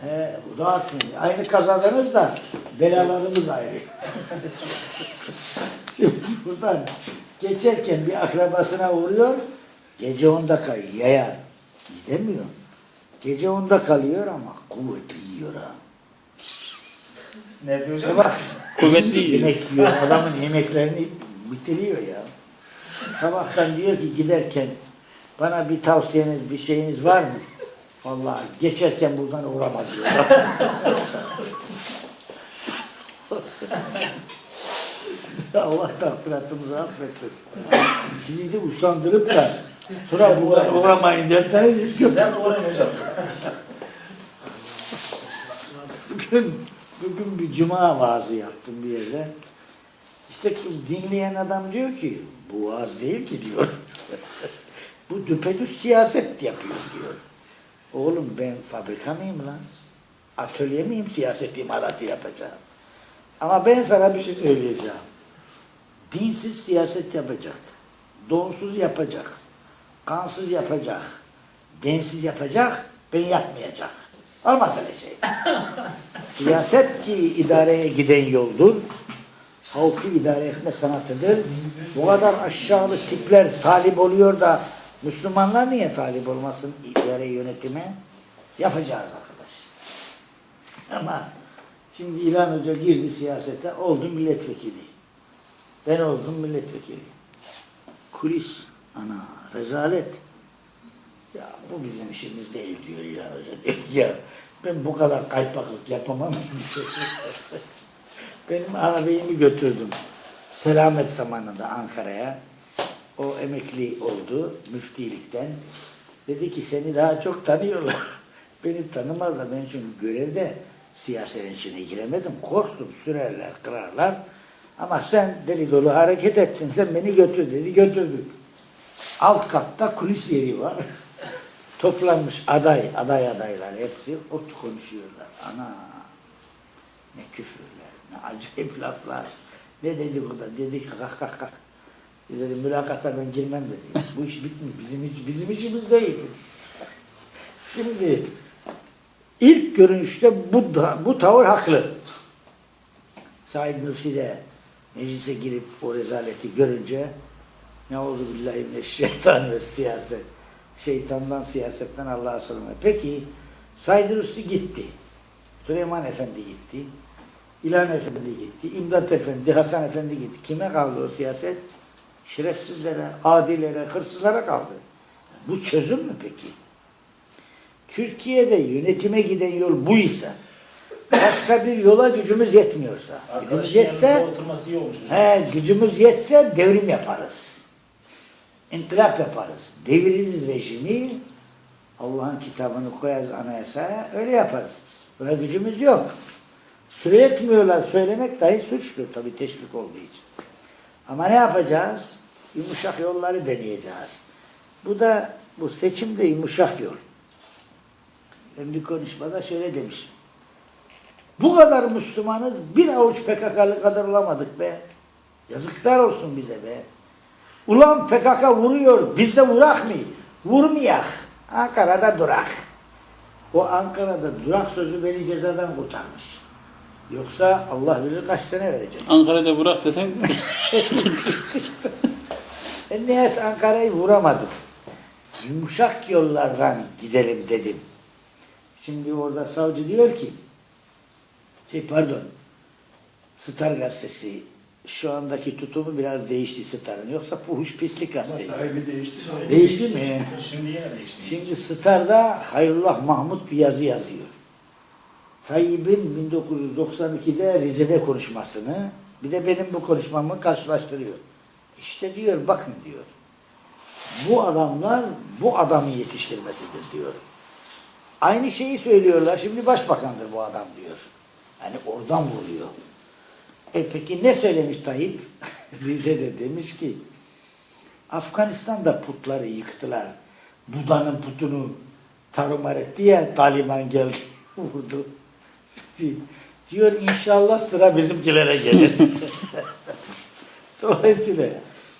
He, dağıtın. Aynı kazanırız da belalarımız ayrı. Şimdi buradan geçerken bir akrabasına uğruyor. Gece onda kalıyor. Yayar. Gidemiyor. Gece onda kalıyor ama kuvvetli yiyor ha. Ne yapıyorsun? Sabah Kuvvetli iyi yiyor. yemek yiyor. Adamın yemeklerini bitiriyor ya. Sabahtan diyor ki giderken bana bir tavsiyeniz, bir şeyiniz var mı? Vallahi geçerken buradan uğrama diyor. Allah takdiratımızı affetsin. Sizi de usandırıp da sonra buradan uğramayın derseniz hiç kötü. Sen uğrayın hocam. Bugün, bugün bir cuma vaazı yaptım bir yerde. İşte dinleyen adam diyor ki, bu vaaz değil ki diyor. bu düpedüz siyaset yapıyor diyor. Oğlum ben fabrika mıyım lan? Atölye miyim siyaset imalatı yapacağım? Ama ben sana bir şey söyleyeceğim. Dinsiz siyaset yapacak. Donsuz yapacak. Kansız yapacak. Densiz yapacak. Ben yapmayacak. Olmaz öyle şey. Siyaset ki idareye giden yoldur. Halkı idare etme sanatıdır. Bu kadar aşağılık tipler talip oluyor da Müslümanlar niye talip olmasın idare yönetime? Yapacağız arkadaş. Ama şimdi İlhan Hoca girdi siyasete, oldu milletvekili. Ben oldum milletvekili. Kulis, ana, rezalet. Ya bu bizim işimiz değil diyor İlhan Hoca. Ya ben bu kadar kaypaklık yapamam. Benim ağabeyimi götürdüm. Selamet zamanında Ankara'ya. O emekli oldu müftilikten. Dedi ki seni daha çok tanıyorlar. Beni tanımazlar. Ben çünkü görevde siyasetin içine giremedim. Korktum. Sürerler, kırarlar. Ama sen deli dolu hareket ettin. Sen beni götür dedi. Götürdük. Alt katta kulis yeri var. Toplanmış aday, aday adaylar hepsi ot konuşuyorlar. Ana ne küfürler, ne acayip laflar, ne dedikodu, dedik kalk kalk kalk. Biz dedi mülakata ben girmem dedi. Bu iş bitmiyor, bizim, iş, bizim işimiz değil. Şimdi ilk görünüşte bu, bu tavır haklı. Said Nursi de meclise girip o rezaleti görünce ne oldu billahi şeytan ve siyaset. Şeytandan, siyasetten Allah'a sığınır. Peki Said Nursi gitti. Süleyman Efendi gitti. İlhan Efendi gitti. İmdat Efendi, Hasan Efendi gitti. Kime kaldı o siyaset? Şerefsizlere, adilere, hırsızlara kaldı. Bu çözüm mü peki? Türkiye'de yönetime giden yol bu ise başka bir yola gücümüz yetmiyorsa, gücümüz yetse. He, gücümüz yetse devrim yaparız. İnkılap yaparız. Deviririz rejimi. Allah'ın kitabını koyarız anayasaya. Öyle yaparız. Buna gücümüz yok. Söyletmiyorlar. Söylemek dahi suçtur. Tabii teşvik olduğu için. Ama ne yapacağız? Yumuşak yolları deneyeceğiz. Bu da bu seçim de yumuşak yol. Ben bir konuşmada şöyle demiştim. Bu kadar Müslümanız bir avuç PKK'lı kadar olamadık be. Yazıklar olsun bize be. Ulan PKK vuruyor, biz de vurak mı? Vurmayak. Ankara'da durak. O Ankara'da durak sözü beni cezadan kurtarmış. Yoksa Allah bilir kaç sene verecek. Ankara'da bırak desen En nihayet Ankara'yı vuramadım. Yumuşak yollardan gidelim dedim. Şimdi orada savcı diyor ki, şey pardon, Star gazetesi şu andaki tutumu biraz değişti Star'ın. Yoksa puhuş pislik Ama gazete. sahibi değişti. Değişti mi? Şimdi yine değişti. Şimdi Star'da Hayrullah Mahmut bir yazı yazıyor. Tayyip'in 1992'de Rize'de konuşmasını bir de benim bu konuşmamı karşılaştırıyor. İşte diyor bakın diyor. Bu adamlar bu adamı yetiştirmesidir diyor. Aynı şeyi söylüyorlar. Şimdi başbakandır bu adam diyor. Yani oradan vuruyor. E peki ne söylemiş Tayyip? Rize'de demiş ki Afganistan'da putları yıktılar. Buda'nın putunu tarumar etti ya Taliban geldi vurdu. Diyor inşallah sıra bizimkilere gelir. Dolayısıyla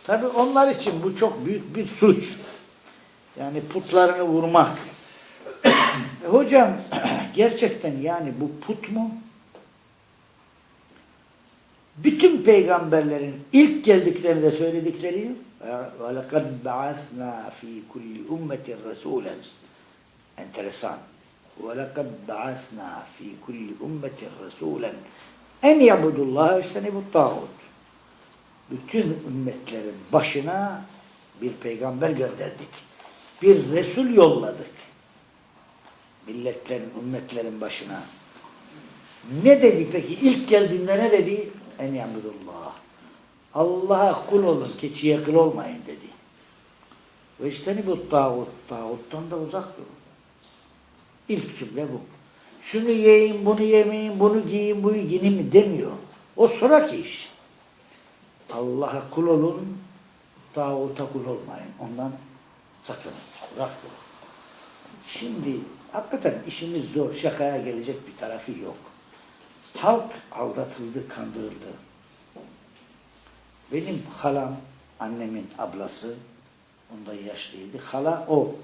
tabii onlar için bu çok büyük bir suç. Yani putlarını vurmak E, hocam gerçekten yani bu put mu? Bütün peygamberlerin ilk geldiklerinde söyledikleri وَلَقَدْ بَعَثْنَا ف۪ي كُلِّ اُمَّةٍ رَسُولًا Enteresan. وَلَقَدْ بَعَثْنَا ف۪ي كُلِّ اُمَّةٍ رَسُولًا en yabudullah işte bu tağut. Bütün ümmetlerin başına bir peygamber gönderdik. Bir Resul yolladık. Milletlerin, ümmetlerin başına. Ne dedi peki? İlk geldiğinde ne dedi? En yabudullah. Allah'a kul olun, keçiye kul olmayın dedi. Ve işte bu tağut, tağuttan da uzak durun. İlk cümle bu. Şunu yiyin, bunu yemeyin, bunu giyin, bunu giyinin mi demiyor. O sonraki iş. Allah'a kul olun, tağuta kul olmayın. Ondan sakının, uzak durun. Şimdi hakikaten işimiz zor, şakaya gelecek bir tarafı yok. Halk aldatıldı, kandırıldı. Benim halam, annemin ablası, ondan yaşlıydı. Hala o.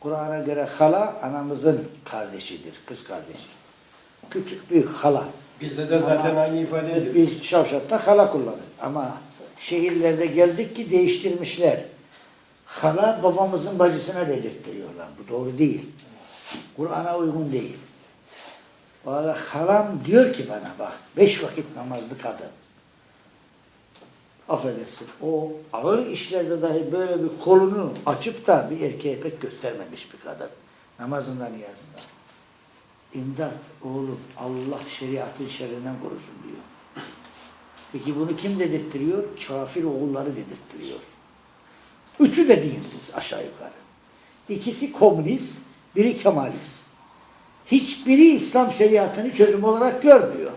Kur'an'a göre hala anamızın kardeşidir, kız kardeşi. Küçük büyük hala. Bizde de zaten Ama aynı ifade ediyor. Biz Şavşat'ta hala kullanırız. Ama şehirlerde geldik ki değiştirmişler. Hala babamızın bacısına dedirttiriyorlar. Bu doğru değil. Kur'an'a uygun değil. Valla halam diyor ki bana bak, beş vakit namazlı kadın. Affedersin, o ağır işlerde dahi böyle bir kolunu açıp da bir erkeğe pek göstermemiş bir kadın. Namazında, niyazında. İmdat oğlum, Allah şeriatın şerrinden korusun diyor. Peki bunu kim dedirttiriyor? Kafir oğulları dedirttiriyor. Üçü de dinsiz aşağı yukarı. İkisi komünist, biri kemalist. Hiçbiri İslam şeriatını çözüm olarak görmüyor.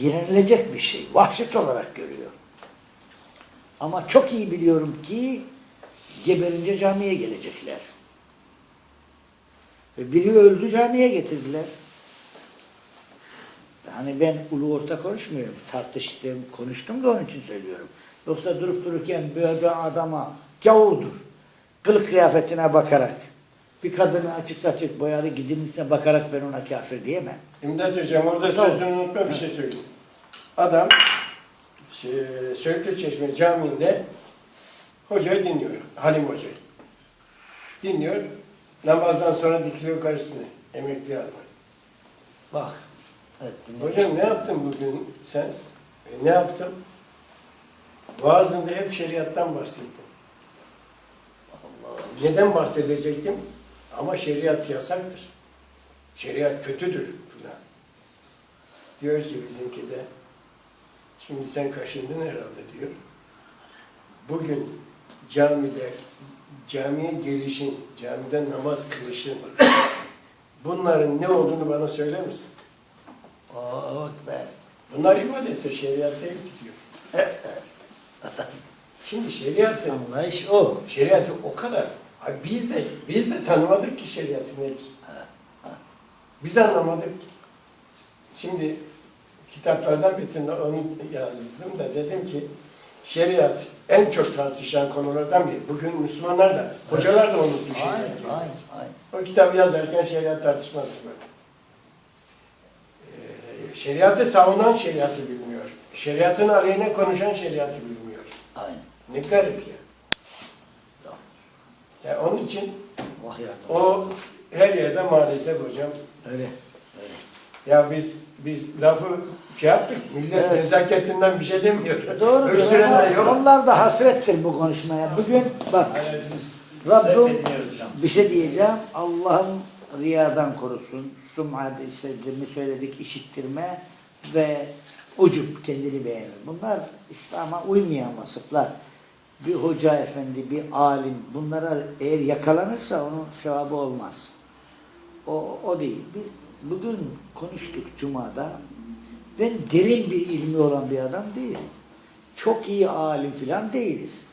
İğrenilecek bir şey, vahşet olarak görüyor. Ama çok iyi biliyorum ki geberince camiye gelecekler. Ve biri öldü camiye getirdiler. Yani ben ulu orta konuşmuyorum. Tartıştım, konuştum da onun için söylüyorum. Yoksa durup dururken böyle adama gavurdur. Kılık kıyafetine bakarak, bir kadını açık saçık boyalı gidinisine bakarak ben ona kafir diyemem. İmdat Hocam orada Tamam. sözünü unutma bir şey söyleyeyim. Adam şey, Söğütlü Çeşme Camii'nde hocayı dinliyor. Halim Hoca'yı. Dinliyor. Namazdan sonra dikiliyor karşısına. Emekli albay. Bak. Evet, dinle. Hocam ne yaptın bugün sen? E, ne yaptım? Vaazında hep şeriattan bahsettim. Neden bahsedecektim? Ama şeriat yasaktır. Şeriat kötüdür filan. Diyor ki bizimki de şimdi sen kaşındın herhalde diyor. Bugün camide camiye gelişin, camide namaz kılışın bunların ne olduğunu bana söyler misin? Oh be. Bunlar ibadettir, şeriat değil diyor. Şimdi şeriatı, Anlayış o. şeriatı o kadar. Biz de biz de tanımadık ki şeriatı nedir. Biz anlamadık. Şimdi kitaplardan birinde onu yazdım da dedim ki şeriat en çok tartışılan konulardan biri. Bugün Müslümanlar da, hocalar da unuttu Aynen, şeriat aynen, kelimesi. aynen. O kitabı yazarken şeriat tartışması var. Ee, şeriatı savunan şeriatı bilmiyor. Şeriatın aleyhine konuşan şeriatı bilmiyor. Aynen. Ne garip ya. Ya onun için o her yerde maalesef hocam. Öyle. Öyle. Ya biz biz lafı şey yaptık. Millet Evet. nezaketinden bir şey demiyor. Doğru. Öksüren de yok. Onlar da hasrettir bu konuşmaya. Bugün bak Evet, biz Rabbim bir şey diyeceğim. Allah'ım riyadan korusun. Sum'ad istediğimi söyledik işittirme ve ucup kendini beğenir. Bunlar İslam'a uymayan vasıflar. Bir hoca efendi, bir alim bunlara eğer yakalanırsa onun sevabı olmaz. O, o değil. Biz bugün konuştuk Cuma'da. Ben derin bir ilmi olan bir adam değilim. Çok iyi alim filan değiliz.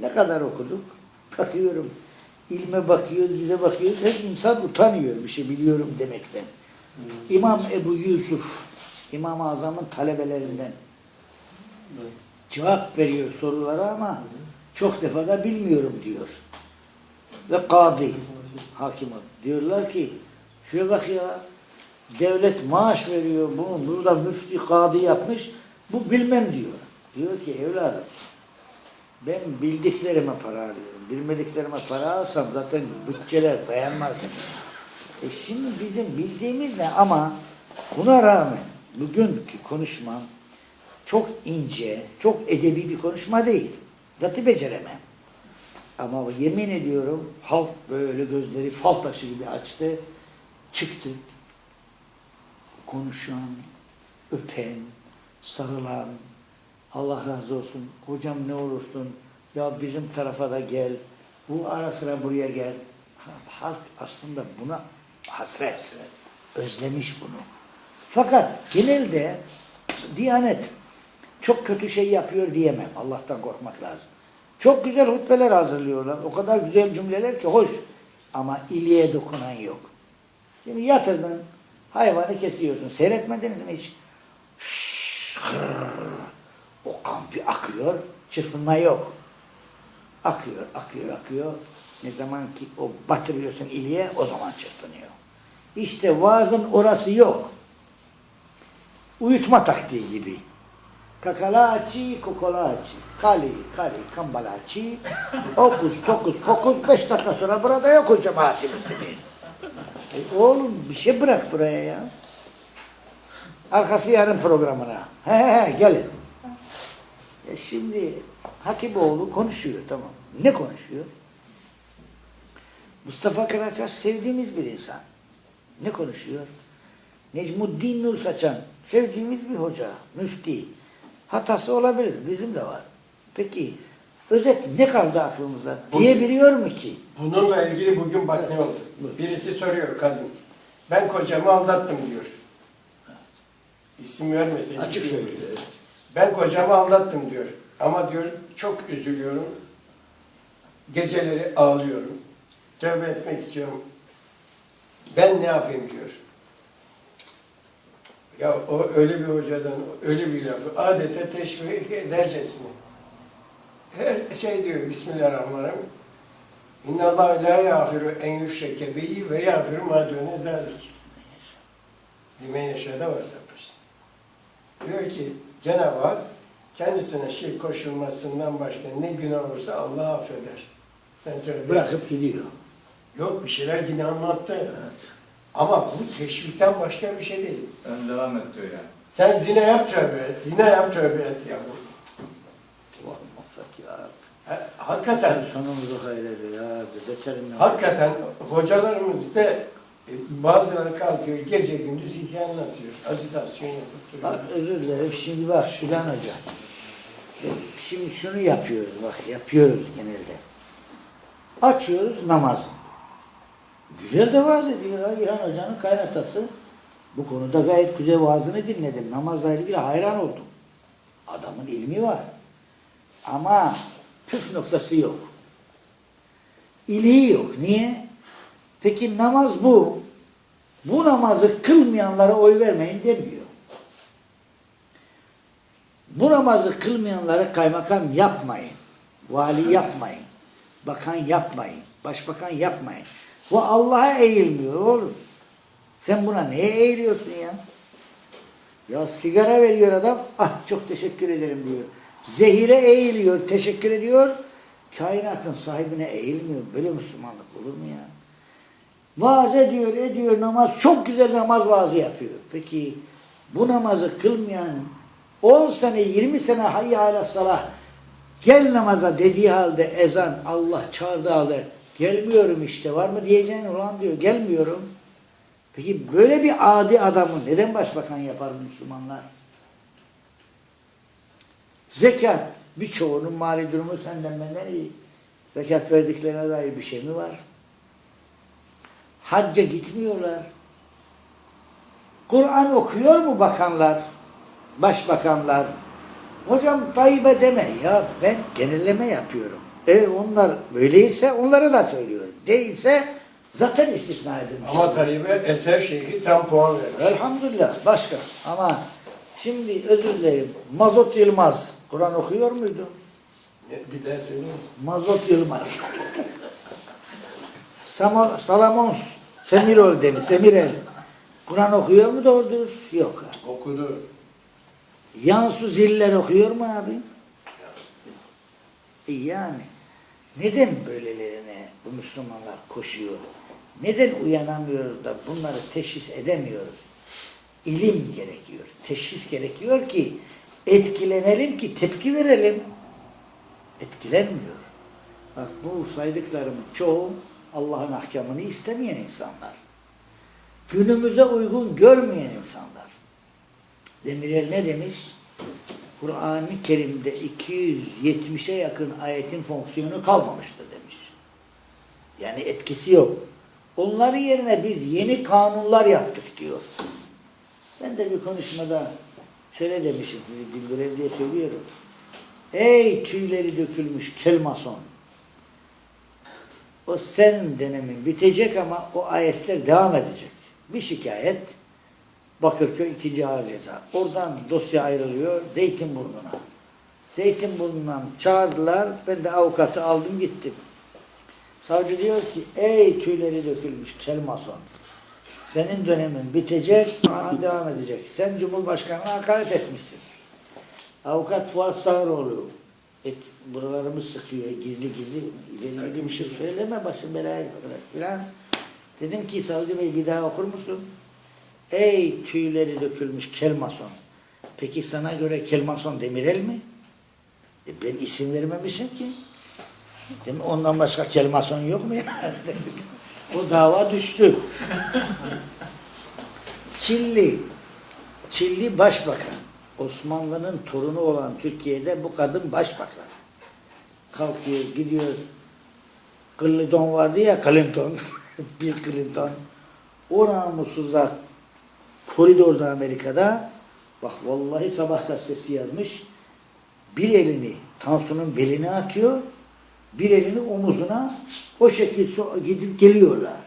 Ne kadar okuduk? Bakıyorum. İlme bakıyoruz, bize bakıyoruz. Her insan utanıyor bir şey biliyorum demekten. İmam Ebu Yusuf, İmam-ı Azam'ın talebelerinden cevap veriyor sorulara ama çok defa da bilmiyorum diyor. Ve kadı. hakim. Diyorlar ki şuraya bak ya devlet maaş veriyor bunu burada müfti kadı yapmış bu bilmem diyor. Diyor ki evladım ben bildiklerime para alıyorum. Bilmediklerime para alsam zaten bütçeler dayanmaz demiş. E şimdi bizim bildiğimiz ne ama buna rağmen bugünkü konuşma çok ince, çok edebi bir konuşma değil. Zaten beceremem. Ama yemin ediyorum halk böyle gözleri fal taşı gibi açtı, çıktı. Konuşan, öpen, sarılan, Allah razı olsun, hocam ne olursun, ya bizim tarafa da gel, bu ara sıra buraya gel. Ha, Halk aslında buna hasret, özlemiş bunu. Fakat genelde Diyanet çok kötü şey yapıyor diyemem. Allah'tan korkmak lazım. Çok güzel hutbeler hazırlıyorlar. O kadar güzel cümleler ki hoş. Ama iliğe dokunan yok. Şimdi yatırdın, hayvanı kesiyorsun. Seyretmediniz mi hiç? Şşş, o kan bir akıyor, çırpınma yok. Akıyor, akıyor, akıyor. Ne zaman ki o batırıyorsun iliğe o zaman çırpınıyor. İşte vaazın orası yok. Uyutma taktiği gibi. Kakalaçi, kokolaçi, kali, kali, kambalaçi, okus, tokus, pokus, beş dakika sonra burada yokuz cemaati Müslümin. E oğlum bir şey bırak buraya ya. Arkası yarın programına. He he he gelin. E şimdi Hatipoğlu konuşuyor tamam. Ne konuşuyor? Mustafa Karaçaş sevdiğimiz bir insan. Ne konuşuyor? Necmuddin Nur Saçan sevdiğimiz bir hoca, müfti. Hatası olabilir, bizim de var. Peki özet ne kaldı aklımızda? Diyebiliyor mu ki? Bununla ilgili bugün bak ne oldu. Birisi soruyor kadın. Ben kocamı aldattım diyor. İsim vermesin. Açık söylüyor. Ben kocamı aldattım diyor. Ama diyor çok üzülüyorum. Geceleri ağlıyorum. Tövbe etmek istiyorum. Ben ne yapayım diyor. Ya o öyle bir hocadan öyle bir lafı adeta teşvik edercesine. Her şey diyor Bismillahirrahmanirrahim. İnna Allah la yafiru en yüşreke bihi ve yafiru ma dune zalik. Limen yaşada var tabi. Diyor ki Cenab-ı Hak kendisine şirk koşulmasından başka ne günah olursa Allah affeder. Sen tövbe Bırakıp gidiyor. Yok bir şeyler yine anlattı. Ama bu teşvikten başka bir şey değil. Sen devam et diyor yani. Sen zina yap tövbe et, zina yap tövbe et ya. Allah muvaffak ya Rabbi. Ha- Hakikaten, Sen sonumuzu hayreyle ya Rabbi. Beterinden. hakikaten hocalarımız da e, bazıları kalkıyor gece gündüz hikaye anlatıyor. Acitasyon yapıp Bak duruyor. özür dilerim şimdi bak İlhan Hoca. E, Şimdi şunu yapıyoruz bak yapıyoruz genelde. Açıyoruz namazı. Güzel de vaaz ediyor ya İlhan Hoca'nın kaynatası. Bu konuda gayet güzel vaazını dinledim. Namazla ilgili hayran oldum. Adamın ilmi var. Ama püf noktası yok. İliği yok. Niye? Peki namaz bu. Bu namazı kılmayanlara oy vermeyin demiyor. Bu namazı kılmayanlara kaymakam yapmayın. Vali yapmayın. Bakan yapmayın. Başbakan yapmayın. Bu Allah'a eğilmiyor oğlum. Sen buna neye eğiliyorsun ya? Ya sigara veriyor adam. Ah çok teşekkür ederim diyor. Zehire eğiliyor. Teşekkür ediyor. Kainatın sahibine eğilmiyor. Böyle Müslümanlık olur mu ya? Vaaz ediyor, ediyor namaz. Çok güzel namaz vaazı yapıyor. Peki bu namazı kılmayan 10 sene, 20 sene hayya ala salah gel namaza dediği halde ezan Allah çağırdığı halde gelmiyorum işte var mı diyeceğin ulan diyor gelmiyorum. Peki böyle bir adi adamı neden başbakan yapar Müslümanlar? Zekat birçoğunun mali durumu senden benden iyi. Zekat verdiklerine dair bir şey mi var? Hacca gitmiyorlar. Kur'an okuyor mu bakanlar? Başbakanlar? Hocam Tayyip'e deme ya ben genelleme yapıyorum. Eğer onlar böyleyse onlara da söylüyorum. Değilse zaten istisna edilmiş. Ama Tayyip'e eser şeyhi tam puan vermiş. Elhamdülillah başka. Ama şimdi özür dilerim. Mazot Yılmaz Kur'an okuyor muydu? Bir daha söyler misin? Mazot Yılmaz. Samo- Salamon Semirol demiş. Semirel. Kur'an okuyor mu doğru dürüst? Yok. Okudu. Yansu Ziller okuyor mu abi? E yani neden böylelerine bu Müslümanlar koşuyor? Neden uyanamıyoruz da bunları teşhis edemiyoruz? İlim gerekiyor, teşhis gerekiyor ki etkilenelim ki tepki verelim. Etkilenmiyor. Bak bu saydıklarımın çoğu Allah'ın ahkamını istemeyen insanlar. Günümüze uygun görmeyen insanlar. Demirel ne demiş? Kur'an-ı Kerim'de 270'e yakın ayetin fonksiyonu kalmamıştır demiş. Yani etkisi yok. Onların yerine biz yeni kanunlar yaptık diyor. Ben de bir konuşmada şöyle demişim, Güldürev diye söylüyorum. Ey tüyleri dökülmüş kelmason. O senin dönemin bitecek ama o ayetler devam edecek. Bir şikayet Bakırköy 2. Ağır Ceza. Oradan dosya ayrılıyor Zeytinburnu'na. Zeytinburnu'ndan çağırdılar. Ben de avukatı aldım gittim. Savcı diyor ki ey tüyleri dökülmüş kelmason. Senin dönemin bitecek, ama devam edecek. Sen Cumhurbaşkanı'na hakaret etmişsin. Avukat Fuat Sağıroğlu. Et, buralarımı sıkıyor gizli gizli. İleri bir şey söyleme başım belaya girer filan. Dedim ki savcı bey bir daha okur musun? Ey tüyleri dökülmüş kelmason. Peki sana göre kelmason Demirel mi? E ben isim vermemişim ki. Değil mi? Ondan başka kelmason yok mu ya? o dava düştü. Çilli. Çilli başbakan. Osmanlı'nın torunu olan Türkiye'de bu kadın başbakan. Kalkıyor, gidiyor. Clinton vardı ya Clinton. Bill Clinton. O namussuzlar koridorda Amerika'da bak vallahi sabah gazetesi yazmış. Bir elini Tansu'nun beline atıyor. Bir elini omuzuna o şekilde gidip geliyorlar.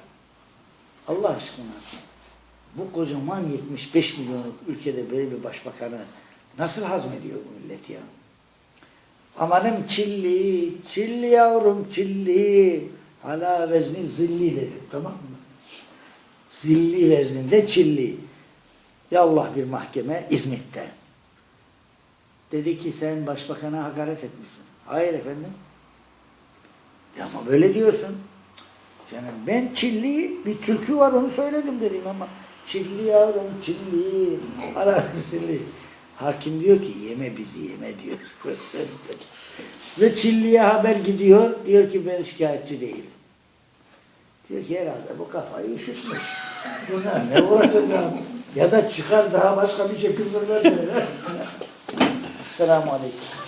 Allah aşkına. Bu kocaman 75 milyonluk ülkede böyle bir başbakanı nasıl hazmediyor bu millet ya? Amanım çilli, çilli yavrum çilli. Hala vezni zilli dedi tamam mı? Zilli vezninde çilli. Yallah bir mahkeme İzmit'te. Dedi ki sen başbakana hakaret etmişsin. Hayır efendim. Ya ama böyle diyorsun. Yani ben Çilli bir türkü var onu söyledim dedim ama Çilli yavrum Çilli. Hala Çilli. Hakim diyor ki yeme bizi yeme diyor. Ve Çilli'ye haber gidiyor. Diyor ki ben şikayetçi değilim. Diyor ki herhalde bu kafayı üşütmüş. Buna ne uğraşacağım? Ya da çıkar daha başka bir şey kızdırmaz. Esselamu Aleyküm.